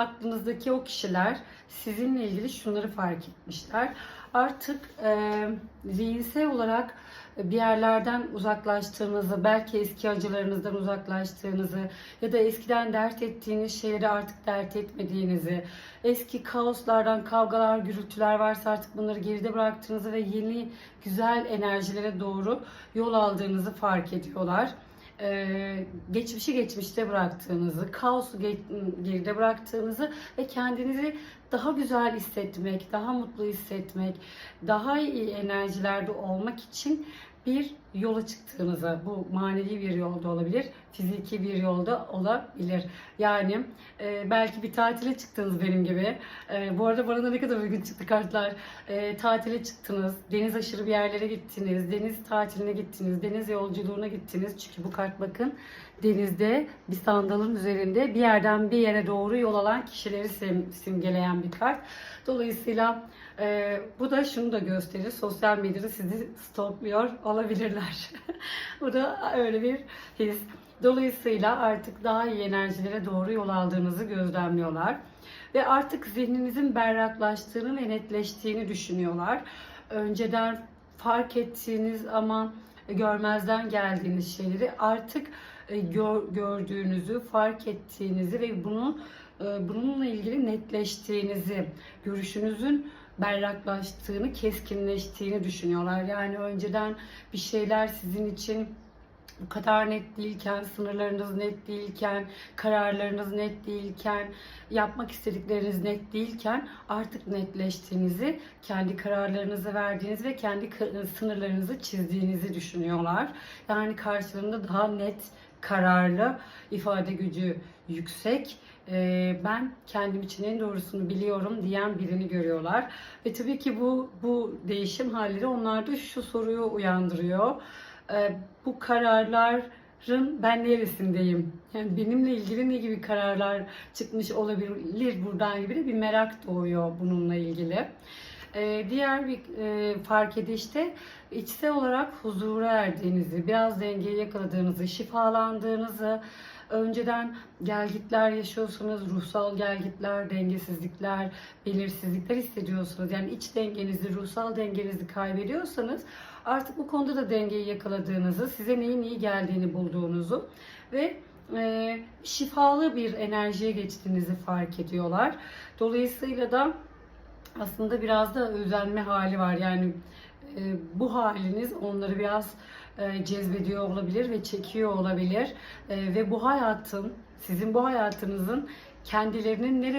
aklınızdaki o kişiler sizinle ilgili şunları fark etmişler. Artık e, zihinsel olarak bir yerlerden uzaklaştığınızı, belki eski acılarınızdan uzaklaştığınızı ya da eskiden dert ettiğiniz şeyleri artık dert etmediğinizi, eski kaoslardan, kavgalar, gürültüler varsa artık bunları geride bıraktığınızı ve yeni güzel enerjilere doğru yol aldığınızı fark ediyorlar e, geçmişi geçmişte bıraktığınızı, kaosu ge- geride bıraktığınızı ve kendinizi daha güzel hissetmek, daha mutlu hissetmek, daha iyi enerjilerde olmak için bir yola çıktığınızı, bu manevi bir yolda olabilir, fiziki bir yolda olabilir. Yani e, belki bir tatile çıktınız benim gibi. E, bu arada bana da ne kadar uygun çıktı kartlar. E, tatile çıktınız, deniz aşırı bir yerlere gittiniz, deniz tatiline gittiniz, deniz yolculuğuna gittiniz. Çünkü bu kart bakın denizde bir sandalın üzerinde bir yerden bir yere doğru yol alan kişileri sim- simgeleyen bir kart. Dolayısıyla e, bu da şunu da gösterir. Sosyal medyada sizi stalkluyor olabilirler. bu da öyle bir his. Dolayısıyla artık daha iyi enerjilere doğru yol aldığınızı gözlemliyorlar. Ve artık zihninizin berraklaştığını ve netleştiğini düşünüyorlar. Önceden fark ettiğiniz ama görmezden geldiğiniz şeyleri artık e, gör- gördüğünüzü, fark ettiğinizi ve bunu e, bununla ilgili netleştiğinizi, görüşünüzün berraklaştığını, keskinleştiğini düşünüyorlar. Yani önceden bir şeyler sizin için kadar net değilken, sınırlarınız net değilken, kararlarınız net değilken, yapmak istedikleriniz net değilken artık netleştiğinizi, kendi kararlarınızı verdiğiniz ve kendi sınırlarınızı çizdiğinizi düşünüyorlar. Yani karşılarında daha net, kararlı, ifade gücü yüksek, ben kendim için en doğrusunu biliyorum diyen birini görüyorlar. Ve tabii ki bu bu değişim halleri onlarda şu soruyu uyandırıyor. E, bu kararların ben neresindeyim? Yani benimle ilgili ne gibi kararlar çıkmış olabilir buradan gibi de bir merak doğuyor bununla ilgili. E, diğer bir e, fark edişte içsel olarak huzura erdiğinizi, biraz dengeyi yakaladığınızı, şifalandığınızı, önceden gelgitler yaşıyorsanız, ruhsal gelgitler, dengesizlikler, belirsizlikler hissediyorsanız, yani iç dengenizi, ruhsal dengenizi kaybediyorsanız artık bu konuda da dengeyi yakaladığınızı, size neyin iyi geldiğini bulduğunuzu ve e, şifalı bir enerjiye geçtiğinizi fark ediyorlar. Dolayısıyla da aslında biraz da özenme hali var. Yani e, bu haliniz onları biraz cezbediyor olabilir ve çekiyor olabilir. E, ve bu hayatın, sizin bu hayatınızın kendilerinin nereye